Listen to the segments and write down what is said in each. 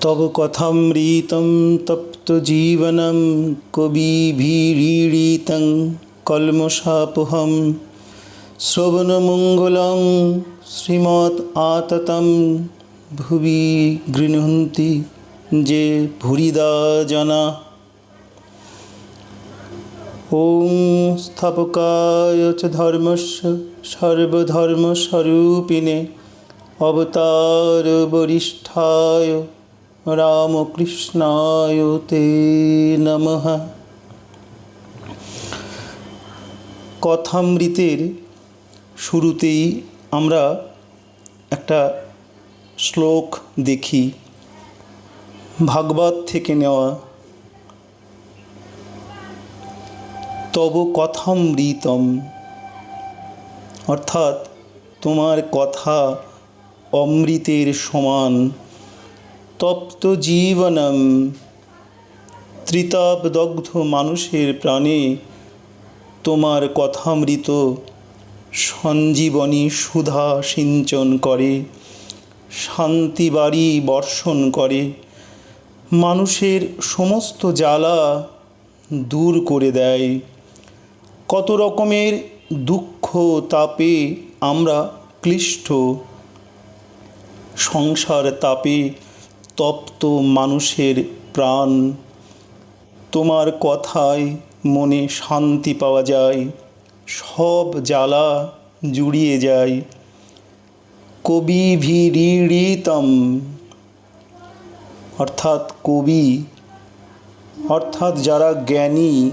তব কথামৃতম তপ্ত জীবনম কবিভীড়িতং কলমশাপহম শ্রবণমঙ্গলং শ্রীমৎ আততম ভুবি গৃহন্তি যে ভুরিদা জনা। ওম স্থাপকায় চ ধর্মস্য সর্বধর্মস্বরূপিণে অবতার বরিষ্ঠায় রামকৃষ্ণায় তে নমঃ। কথামৃতের শুরুতেই আমরা একটা শ্লোক দেখি, ভাগবত থেকে নেওয়া। তব কথামৃতম, অর্থাৎ তোমার কথা অমৃতের সমান। তপ্ত জীবনম। ত্রিতাপদগ্ধ মানুষের প্রাণে তোমার কথামৃত সঞ্জীবনী সুধা সিঞ্চন করে। শান্তি বাড়ি বর্ষণ করে। মানুষের সমস্ত জ্বালা দূর করে দেয়। কত রকমের দুঃখ তাপে আমরা ক্লিষ্ট। সংসার তাপে তপ্ত মানুষের প্রাণ। তোমার কথায় মনে শান্তি পাওয়া যায়, সব জ্বালা জুড়িয়ে যায়। কবি ভিড়িতম অর্থাৎ কবি, অর্থাৎ যারা জ্ঞানী,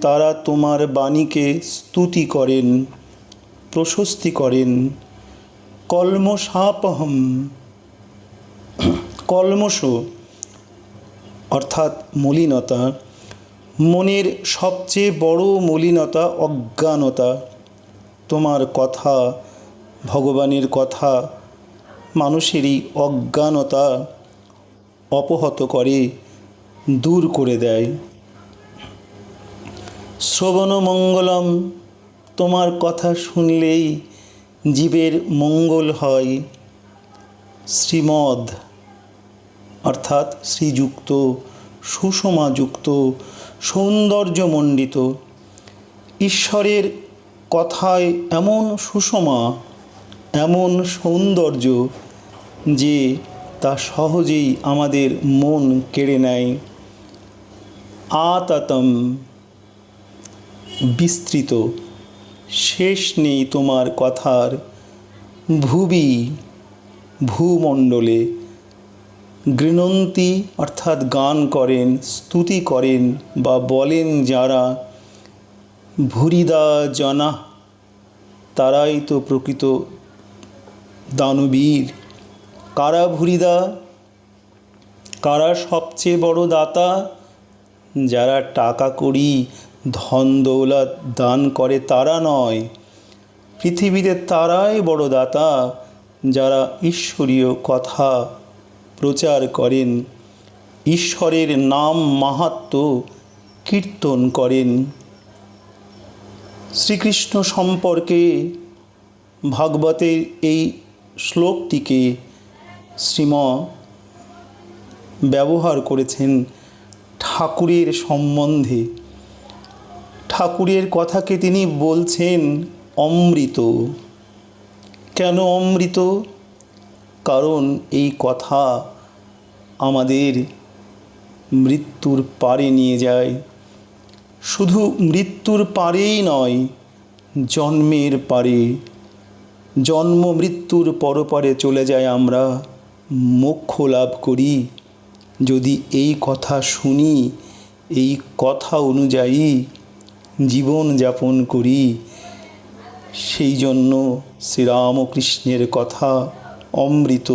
তারা তোমার বাণীকে স্তুতি করেন, প্রশস্তি করেন। কলমসাপহম কলমস, অর্থাৎ মলিনতা, মনের সবচেয়ে বড় মলিনতা অজ্ঞানতা। তোমার কথা, ভগবানের কথা, মানুষেরই অজ্ঞানতা অপহত করে, দূর করে দেয়। শ্রবণ মঙ্গলম, তোমার কথা শুনলেই জীবের মঙ্গল হয়। শ্রীমদ অর্থাৎ শ্রীযুক্ত, সুষমাযুক্ত, সৌন্দর্যমণ্ডিত, ঈশ্বরের কথায় এমন সুষমা, এমন সৌন্দর্য যে তা সহজেই আমাদের মন কেড়ে নেয়। আতাতম, বিস্তৃত, শেষ নেই তোমার কথার ভুবি, ভূমণ্ডলে। গৃণন্তী অর্থাৎ গান করেন, স্তুতি করেন বা বলেন যারা ভুরিদা জনা তারাই তো প্রকৃত দানবীর। কারা ভুরিদা? কারা সবচেয়ে বড় দাতা? যারা টাকা করি ধন দৌলত দান করে তারা নয়। পৃথিবীতে তারাই বড় দাতা, যারা ঈশ্বরীয় কথা প্রচার করেন। ঈশ্বরের নাম মাহাত্ম কীর্তন করেন। শ্রীকৃষ্ণ সম্পর্কে ভাগবতের এই শ্লোকটিকে শ্রীম ব্যবহার করেছেন ঠাকুরের সম্বন্ধে। ঠাকুরের কথাকে তিনি বলছেন অমৃত। কেন অমৃত? কারণ এই কথা আমাদের মৃত্যুর পারে নিয়ে যায়। শুধু মৃত্যুর পারেই নয়, জন্মের পারে। জন্ম মৃত্যুর পরপারে চলে যায় আমরা, মোক্ষ লাভ করি। যদি এই কথা শুনি, এই কথা অনুযায়ী জীবন যাপন করি, সেই জন্য শ্রীরামকৃষ্ণের কথা অমৃত।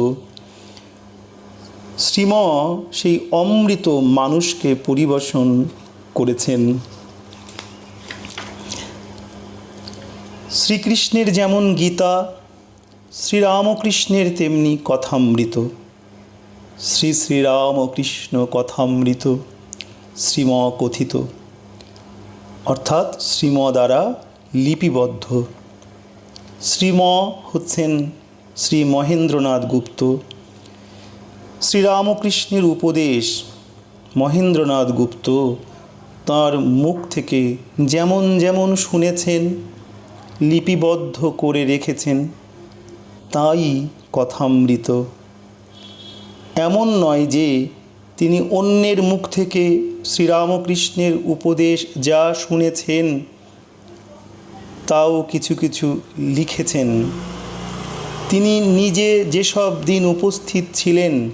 শ্রীম সেই অমৃত মানুষকে পরিবেশন করেছেন। শ্রীকৃষ্ণের যেমন গীতা, শ্রীরামকৃষ্ণের তেমনি কথামৃত। শ্রী শ্রীরামকৃষ্ণ কথামৃত শ্রীম কথিত অর্থাৎ শ্রীম দ্বারা লিপিবদ্ধ। শ্রীম হচ্ছেন শ্রী মহেন্দ্রনাথ গুপ্ত। শ্রীরামকৃষ্ণের উপদেশ, মহেন্দ্রনাথ গুপ্ত তার মুখ থেকে যেমন যেমন শুনেছেন, লিপিবদ্ধ করে রেখেছেন, তাই কথামৃত। এমন নয় যে তিনি অন্যের মুখ থেকে শ্রীরামকৃষ্ণের উপদেশ যা শুনেছেন, তাও কিছু কিছু লিখেছেন। তিনি নিজে যেসব দিন উপস্থিত ছিলেন,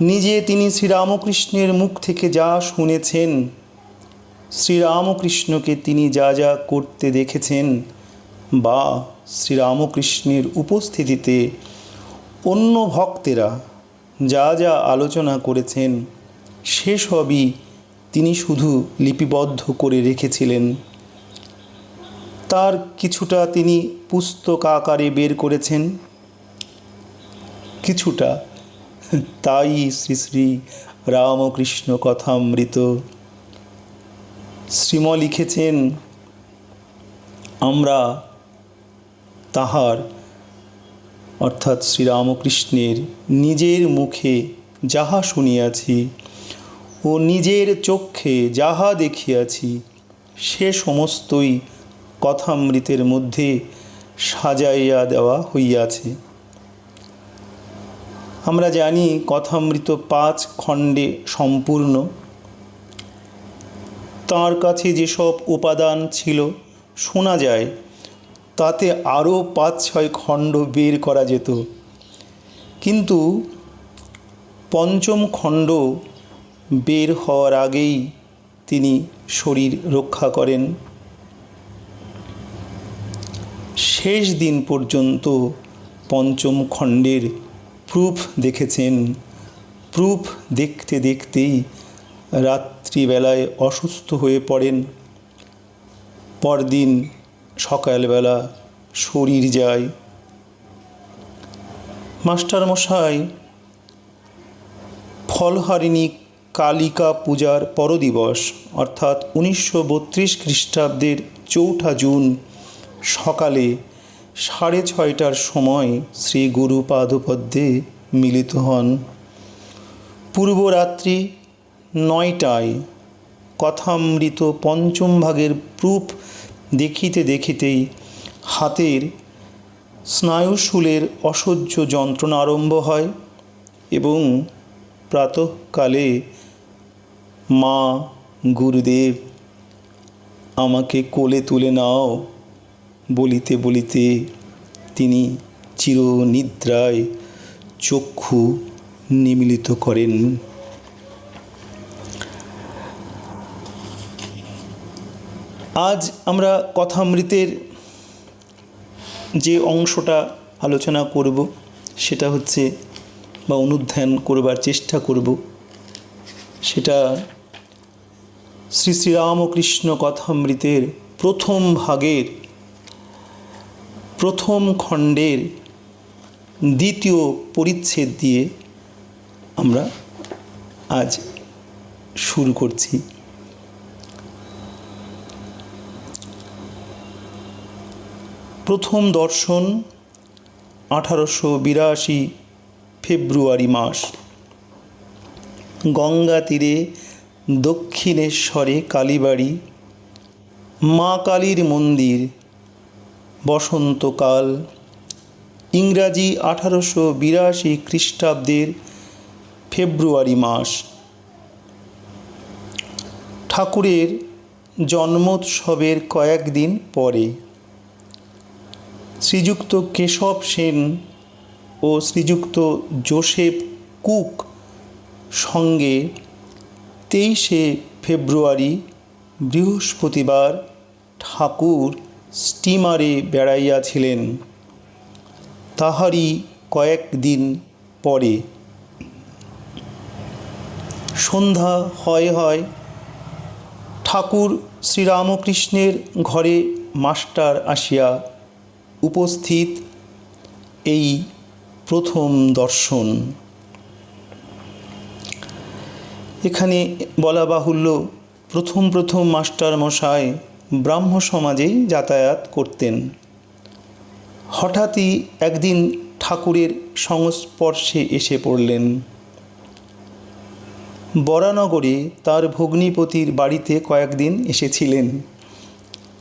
নিজে তিনি শ্রীরামকৃষ্ণের মুখ থেকে যা শুনেছেন, শ্রীরামকৃষ্ণকে তিনি যা যা করতে দেখেছেন বা শ্রীরামকৃষ্ণের উপস্থিতিতে অন্য ভক্তেরা যা যা আলোচনা করেছেন, সেসবই তিনি শুধু লিপিবদ্ধ করে রেখেছিলেন। তার কিছুটা তিনি পুস্তক আকারে বের করেছেন। কিছুটা। তাই শ্রী শ্রী রামকৃষ্ণ কথামৃত। শ্রীম লিখেছেন, আমরা তাহার, অর্থাৎ শ্রীরামকৃষ্ণের নিজের মুখে যাহা শুনিয়াছি ও নিজের চক্ষে যাহা দেখিয়াছি, সে সমস্তই কথামৃতের মধ্যে সাজাইয়া দেওয়া হইয়াছে। আমরা জানি কথামৃত পাঁচ খণ্ডে সম্পূর্ণ। তার কাছে যেসব উপাদান ছিল, শোনা যায়, তাতে আরও পাঁচ ছয় খণ্ড বের করা যেত। কিন্তু পঞ্চম খণ্ড বের হওয়ার আগেই তিনি শরীর রক্ষা করেন। শেষ দিন পর্যন্ত পঞ্চম খণ্ডের প্রুফ দেখেছেন। প্রুফ দেখতে দেখতেই রাত্রিবেলায় অসুস্থ হয়ে পড়েন। পরদিন সকালবেলা শরীর যায়। মাস্টারমশাই, ফলহারিণী কালিকা পূজার পরদিবস, অর্থাৎ উনিশশো বত্রিশ খ্রিস্টাব্দের চৌঠা জুন সকালে সাড়ে ছয়টার সময় শ্রী গুরু পাদপদ্মে মিলিত হন। পূর্বরাত্রি নয়টায় কথামৃত পঞ্চম ভাগের প্রুফ দেখিতে দেখিতেই হাতের স্নায়ুশূলের অসহ্য যন্ত্রণা আরম্ভ হয় এবং প্রাতঃকালে মা গুরুদেব, আমাকে কোলে তুলে নাও। বলিতে বলিতে তিনি চিরনিদ্রায় চক্ষু নিমিলিত করেন। আজ আমরা কথামৃতের যে অংশটা আলোচনা করব, সেটা হচ্ছে বা অনুধ্যান করবার চেষ্টা করব, সেটা শ্রী শ্রীরামকৃষ্ণ কথামৃতের প্রথম ভাগের প্রথম খণ্ডের দ্বিতীয় পরিচ্ছেদ দিয়ে আমরা আজ শুরু করছি। প্রথম দর্শন আঠারোশো বিরাশি ফেব্রুয়ারি মাস। গঙ্গা তীরে দক্ষিণেশ্বরে কালীবাড়ি, মা কালীর মন্দির। বসন্তকাল। ইংরাজি আঠারোশো বিরাশি খ্রিস্টাব্দের ফেব্রুয়ারি মাস। ঠাকুরের জন্মোৎসবের কয়েকদিন পরে শ্রীযুক্ত কেশব সেন ও শ্রীযুক্ত জোসেফ কুক সঙ্গে তেইশে ফেব্রুয়ারি বৃহস্পতিবার ঠাকুর স্টিমারে বেড়াইয়াছিলেন তাহারই কয়েকদিন পরে। সন্ধ্যা হয় হয় ঠাকুর শ্রীরামকৃষ্ণের ঘরে মাস্টার আসিয়া উপস্থিত এই প্রথম দর্শন। এখানে বলা বাহুল্য, প্রথম প্রথম মাস্টার মশাই ব্রাহ্ম সমাজেই যাতায়াত করতেন। হঠাৎই একদিন ঠাকুরের সংস্পর্শে এসে পড়লেন। বরানগরে তার ভগ্নিপতির বাড়িতে কয়েকদিন এসেছিলেন।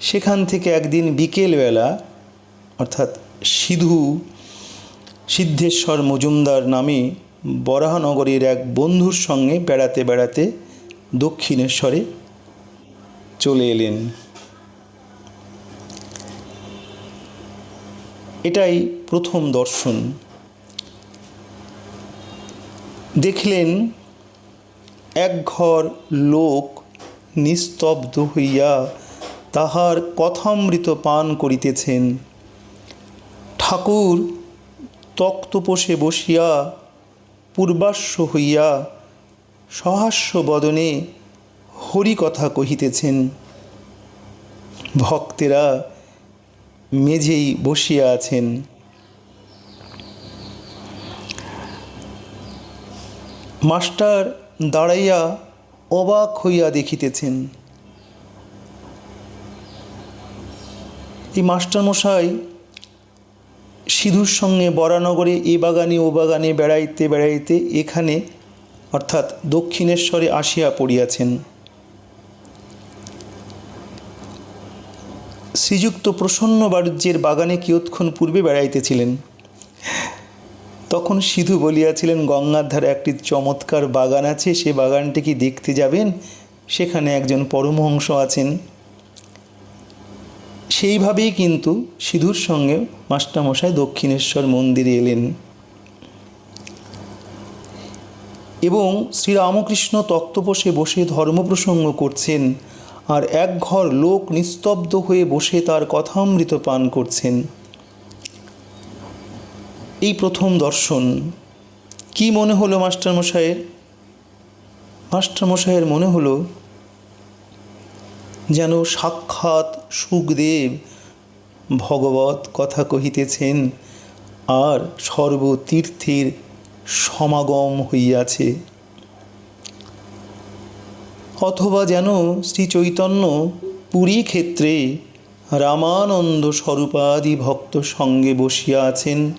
সেখান থেকে একদিন বিকেলবেলা, অর্থাৎ সিধু সিদ্ধেশ্বর মজুমদার নামে বরাহনগরের এক বন্ধুর সঙ্গে বেড়াতে বেড়াতে দক্ষিণেশ্বরে চলে এলেন। এটাই প্রথম দর্শন। দেখলেন এক ঘর লোক নিস্তব্ধ হইয়া তাহার কথামৃত পান করিতেছেন। ঠাকুর তক্তপোষে বসিয়া পূর্বাস্য হইয়া সহাস্য বদনে হরিকথা কহিতেছেন, ভক্তেরা মেঝেই বসিয়া আছেন। মাস্টার দাঁড়াইয়া অবাক হইয়া দেখিতেছেন। এই মাস্টারমশাই সিধুর সঙ্গে বরানগরে এ বাগানে ও বাগানে বেড়াইতে বেড়াইতে এখানে অর্থাৎ দক্ষিণেশ্বরে আসিয়া পড়িয়াছেন। শ্রীযুক্ত প্রসন্ন বাণিজ্যের বাগানে কিয়ৎক্ষণ পূর্বে বেড়াইতেছিলেন। তখন সিধু বলিয়াছিলেন গঙ্গার ধারে একটি চমৎকার বাগান আছে, সে বাগানটি কি দেখতে যাবেন? সেখানে একজন পরমহংস আছেন। সেইভাবেই কিন্তু সিধুর সঙ্গে মাস্টারমশাই দক্ষিণেশ্বর মন্দিরে এলেন। এবং শ্রীরামকৃষ্ণ তক্তপোষে বসে ধর্ম প্রসঙ্গ করছেন। আর এক ঘর লোক নিস্তব্ধ হয়ে বসে তার কথামৃত পান করছেন। এই প্রথম দর্শন। কি মনে হলো মাস্টারমশাইয়ের মাস্টারমশাইয়ের মনে হলো, যেন সাক্ষাৎ সুখদেব ভগবত কথা কহিতেছেন, আর সর্বতীর্থের সমাগম হইয়াছে। অথবা যেন শ্রী চৈতন্য পুরী ক্ষেত্রে রামানন্দ স্বরূপাদি ভক্ত সঙ্গে বসিয়া আছেন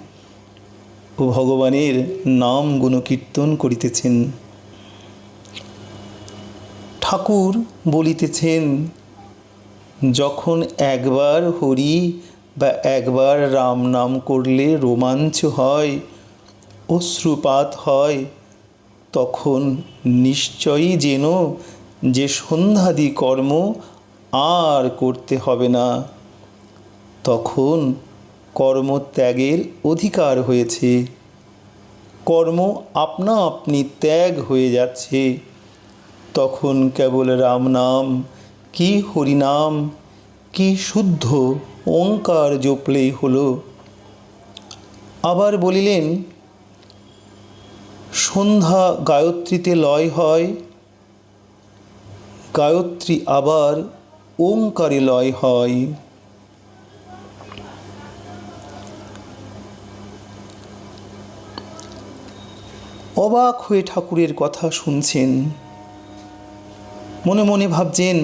ও ভগবানের নাম গুণকীর্তন করিতেছেন। ঠাকুর বলিতেছেন, যখন একবার হরি বা একবার রাম নাম করলে রোমাঞ্চ হয়, অশ্রুপাত হয়, তখন নিশ্চয়ই যেন যে সন্ধ্যাদি কর্ম আর করতে হবে না। তখন কর্মত্যাগের অধিকার হয়েছে। কর্ম আপনা আপনি ত্যাগ হয়ে যাচ্ছে। তখন কেবল রাম নাম, কি হরিনাম, কি শুদ্ধ ওঙ্কার জপলেই হলো। আবার বলিলেন, সন্ধ্যা গায়ত্রীতে লয় হয় গায়ত্রী আবার ওঙ্কারে লয় হয়। অবাক হয়ে ঠাকুরের কথা শুনছেন। মনে মনে ভাবছেন,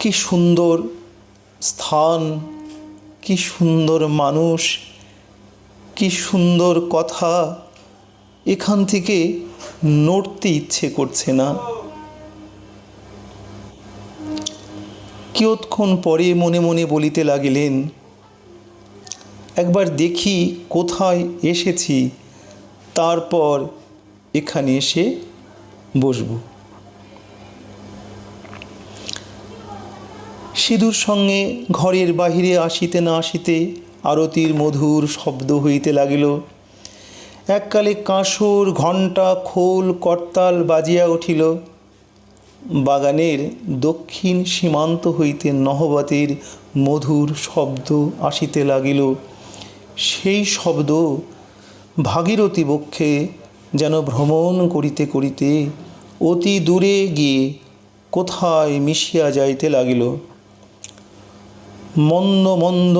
কি সুন্দর স্থান, কি সুন্দর মানুষ, কি সুন্দর কথা। এখান থেকে নড়তে ইচ্ছে করছে না। কিয়ৎক্ষণ পরে মনে মনে বলিতে লাগিলেন, একবার দেখি কোথায় এসেছি, তারপর এখানে এসে বসব। সিঁদুর সঙ্গে ঘরের বাহিরে আসিতে না আসিতে আরতির মধুর শব্দ হইতে লাগিল। এককালে কাঁসুর ঘণ্টা খোল করতাল বাজিয়া উঠিল। বাগানের দক্ষিণ সীমান্ত হইতে নহবতের মধুর শব্দ আসিতে লাগিল। সেই শব্দ ভাগীরথী বক্ষে যেন ভ্রমণ করিতে করিতে অতি দূরে গিয়ে কোথায় মিশিয়া যাইতে লাগিল। মন্দ মন্দ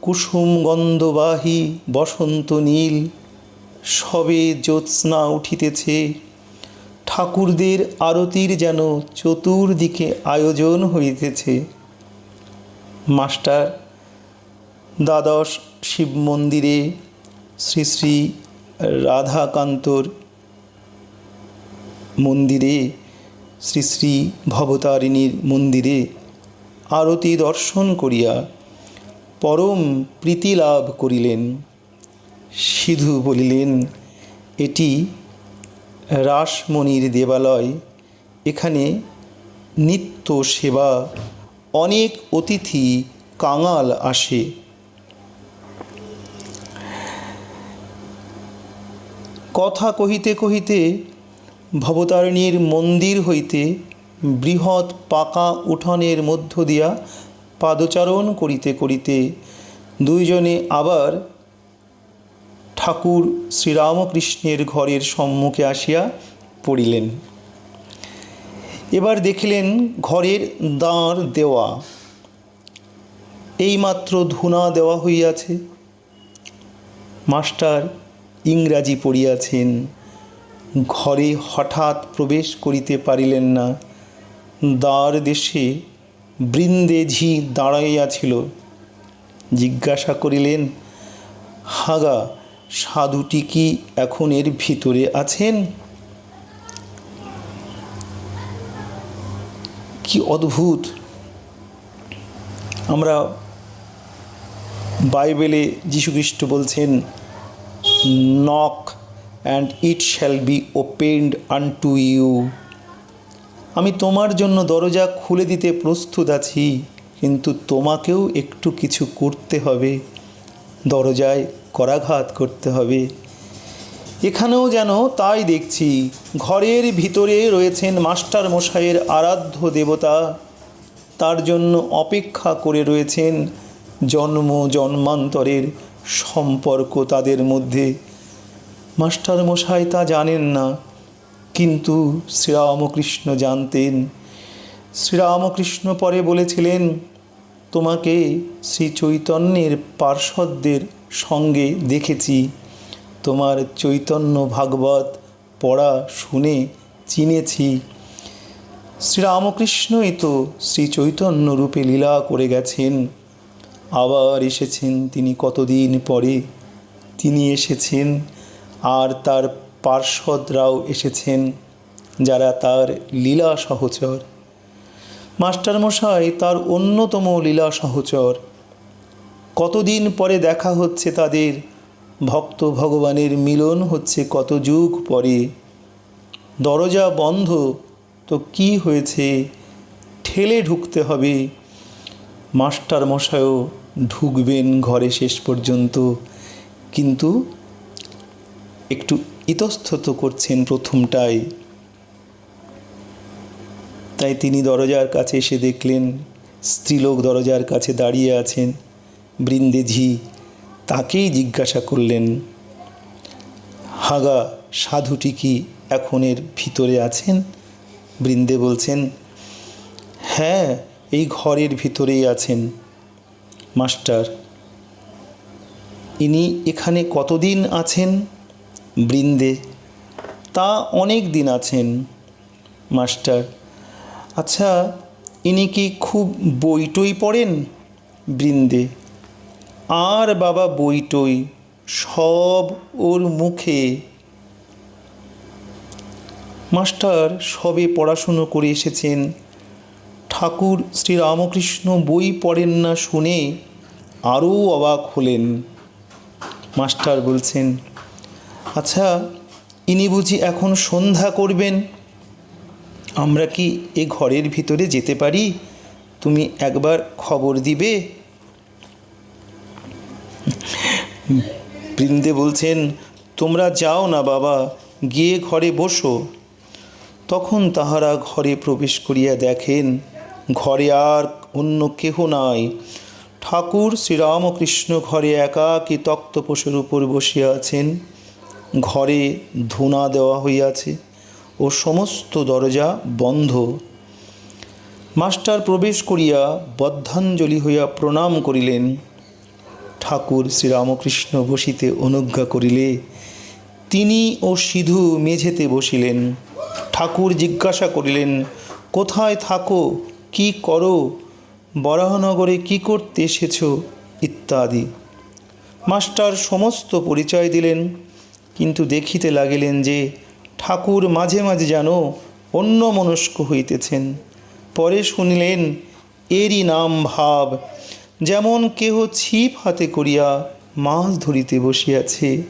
কুসুম গন্ধবাহী বসন্ত নীল সবে জ্যোৎস্না উঠিতেছে। ঠাকুরদের আরতির যেন চতুর্দিকে আয়োজন হইতেছে। মাস্টার দ্বাদশ শিব মন্দিরে শ্রী শ্রী রাধাকান্তর মন্দিরে, শ্রী শ্রী ভবতারিণীর মন্দিরে আরতি দর্শন করিয়া পরম প্রীতি লাভ করিলেন। সিধু বলিলেন, এটি রাসমণির দেবালয়। এখানে নিত্য সেবা অনেক অতিথি কাঙাল আসে। কথা কহিতে কহিতে ভবতারিণীর মন্দির হইতে বৃহৎ পাকা উঠানের মধ্য দিয়া পাদচারণ করিতে করিতে দুইজনে আবার ঠাকুর শ্রীরামকৃষ্ণের ঘরের সম্মুখে আসিয়া পড়িলেন। এবার দেখিলেন ঘরের দাঁড় দেওয়া। এইমাত্র ধুনা দেওয়া হইয়াছে। মাস্টার ইংরাজি পড়িয়াছেন। ঘরে হঠাৎ প্রবেশ করিতে পারিলেন না। দ্বার দেশে বৃন্দে ঝি দাঁড়াইয়াছিল। জিজ্ঞাসা করিলেন, হাগা সাধুটি কি এখন এর ভিতরে আছেন? কি অদ্ভুত। আমরা বাইবেলে যীশুখ্রিস্ট বলছেন knock and it shall be opened unto you আমি তোমার জন্য দরজা খুলে দিতে প্রস্তুত আছি, কিন্তু তোমাকেও একটু কিছু করতে হবে। দরজায় করাঘাত করতে হবে। এখানেও যেন তাই দেখছি, ঘরের ভিতরে রয়েছেন মাস্টার মশাইয়ের আরাধ্য দেবতা। তার জন্য অপেক্ষা করে রয়েছেন জন্ম জন্মান্তরের সম্পর্ক তাদের মধ্যে। মাস্টার মশাই তা জানেন না, কিন্তু শ্রীরামকৃষ্ণ জানতেন। শ্রীরামকৃষ্ণ পরে বলেছিলেন, তোমাকে শ্রী চৈতন্যের পার্শ্বদের সঙ্গে দেখেছি। তোমার চৈতন্য ভাগবত পড়া শুনে চিনেছি। শ্রীরামকৃষ্ণই তো শ্রী চৈতন্য রূপে লীলা করে গেছেন। আবার এসেছেন তিনি কতদিন পরে। তিনি এসেছেন আর তার পার্ষদরাও এসেছেন, যারা তার লীলা সহচর। মাস্টারমশাই তার অন্যতম লীলা সহচর। কতদিন পরে দেখা হচ্ছে তাদের? ভক্ত ভগবানের মিলন হচ্ছে কত যুগ পরে? দরজা বন্ধ, তো কি হয়েছে? ঠেলে ঢুকতে হবে। মাস্টার মশাইও ঢুকবেন ঘরে শেষ পর্যন্ত। কিন্তু একটু ইতস্তত করছেন প্রথমটায়। তাই তিনি দরজার কাছে এসে দেখলেন, স্ত্রীলোক দরজার কাছে দাঁড়িয়ে আছেন। বৃন্দেঝি তাকেই জিজ্ঞাসা করলেন, হাগা সাধুটি কি এখন এর ভিতরে আছেন? বৃন্দে বলছেন হ্যাঁ এই ঘরের ভিতরেই আছেন। মাস্টার, ইনি এখানে কতদিন আছেন? বৃন্দে, তা অনেক দিন আছেন। মাস্টার আচ্ছা ইনি কি খুব বইটই পড়েন? বৃন্দে আর বাবা বইটই সব ওর মুখে। মাস্টার সবে পড়াশুনো করে এসেছেন। ঠাকুর শ্রীরামকৃষ্ণ বই পড়েন না শুনে আরও অবাক হলেন। মাস্টার বলছেন আচ্ছা ইনি বুঝি এখন সন্ধ্যা করবেন? আমরা কি এ ঘরের ভিতরে যেতে পারি? তুমি একবার খবর দিবে? বৃন্দে বলছেন, তোমরা যাও না বাবা, গিয়ে ঘরে বসো। তখন তাহারা ঘরে প্রবেশ করিয়া দেখেন, ঘরে আর অন্য কেহ নাই। ঠাকুর শ্রীরামকৃষ্ণ ঘরে একাকী তক্তপোষের উপর বসিয়া আছেন। ঘরে ধুনা দেওয়া হইয়াছে ও সমস্ত দরজা বন্ধ। মাস্টার প্রবেশ করিয়া বদ্ধাঞ্জলি হইয়া প্রণাম করিলেন। ঠাকুর শ্রীরামকৃষ্ণ বসিতে অনুজ্ঞা করিলে, তিনি ও সিধু মেঝেতে বসিলেন। ঠাকুর জিজ্ঞাসা করিলেন, কোথায় থাকো? কি করো? বরাহনগরে কি করতে এসেছ? ইত্যাদি। মাস্টার সমস্ত পরিচয় দিলেন, কিন্তু দেখিতে লাগিলেন যে ঠাকুর মাঝে মাঝে যেন অন্য মনস্ক হইতেছেন। পরে শুনিলেন, এরই নাম ভাব যেমন কেহ ছিপ হাতে করিয়া মাছ ধরিতে বসিয়াছে।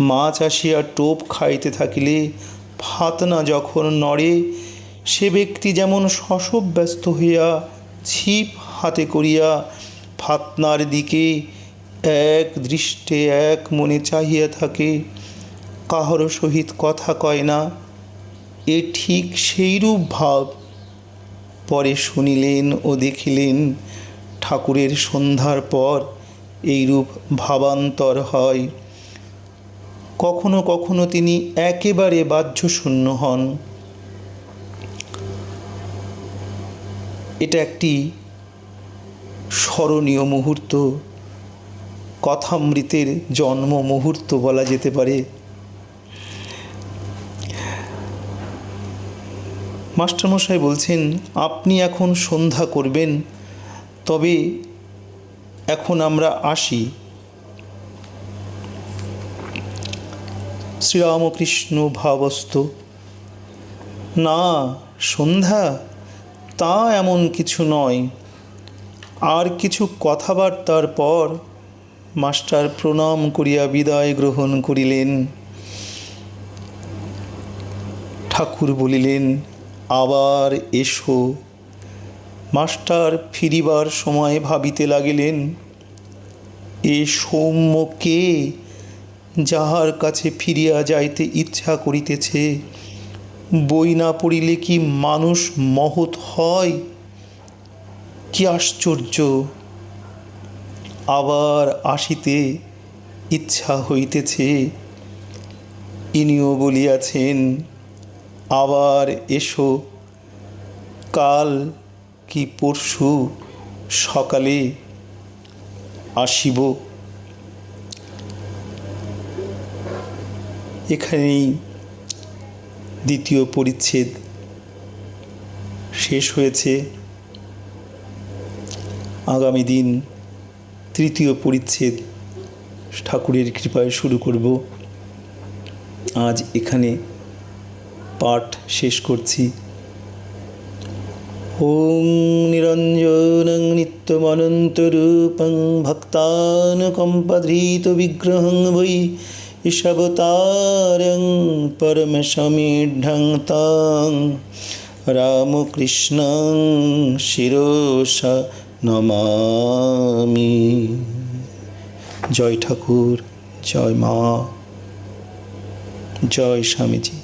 মাছ আসিয়া টোপ খাইতে থাকিলে ফাতনা যখন নড়ে, সে ব্যক্তি যেমন শশব ব্যস্ত হইয়া ছিপ হাতে করিয়া ফাতনার দিকে এক দৃষ্টে এক মনে চাহিয়া থাকে, কাহারও সহিত কথা কয় না। এ ঠিক সেইরূপ ভাব পরে শুনিলেন ও দেখিলেন ঠাকুরের সন্ধ্যার পর এইরূপ ভাবান্তর হয়। কখনো কখনো তিনি একেবারে বাহ্যশূন্য হন। এটা একটি স্মরণীয় মুহূর্ত। কথামৃতের জন্ম মুহূর্ত বলা যেতে পারে। মাস্টারমশাই বলছেন, আপনি এখন সন্ধ্যা করবেন তবে এখন আমরা আসি শ্রীরামকৃষ্ণ ভাবস্ত না, সন্ধ্যা, তা এমন কিছু নয়। আর কিছু কথাবার্তার পর মাস্টার প্রণাম করিয়া বিদায় গ্রহণ করিলেন। ঠাকুর বলিলেন, আবার এসো। মাস্টার ফিরিবার সময় ভাবিতে লাগিলেন, এ সৌম্য কে যাহার কাছে ফিরিয়া যাইতে ইচ্ছা করিতেছে? বই না পড়িলে কি মানুষ মহৎ হয়? কি আশ্চর্য! আবার আসিতে ইচ্ছা হইতেছে। ইনিও বলিয়াছেন, আবার এসো, কাল কি পরশু সকালে আসিব? এখানেই দ্বিতীয় পরিচ্ছেদ শেষ হয়েছে। আগামী দিন তৃতীয় পরিচ্ছেদ ঠাকুরের কৃপায় শুরু করব। আজ এখানে পাঠ শেষ করছি। নিরঞ্জনং নিত্যমনন্তরূপং ভক্তানুকম্পধৃত বিগ্রহং বৈ ঈশবতারং পরমশমিঢ্ঢং তাং রামকৃষ্ণং শিরোষা নমামি জয় ঠাকুর জয় মা জয় স্বামীজি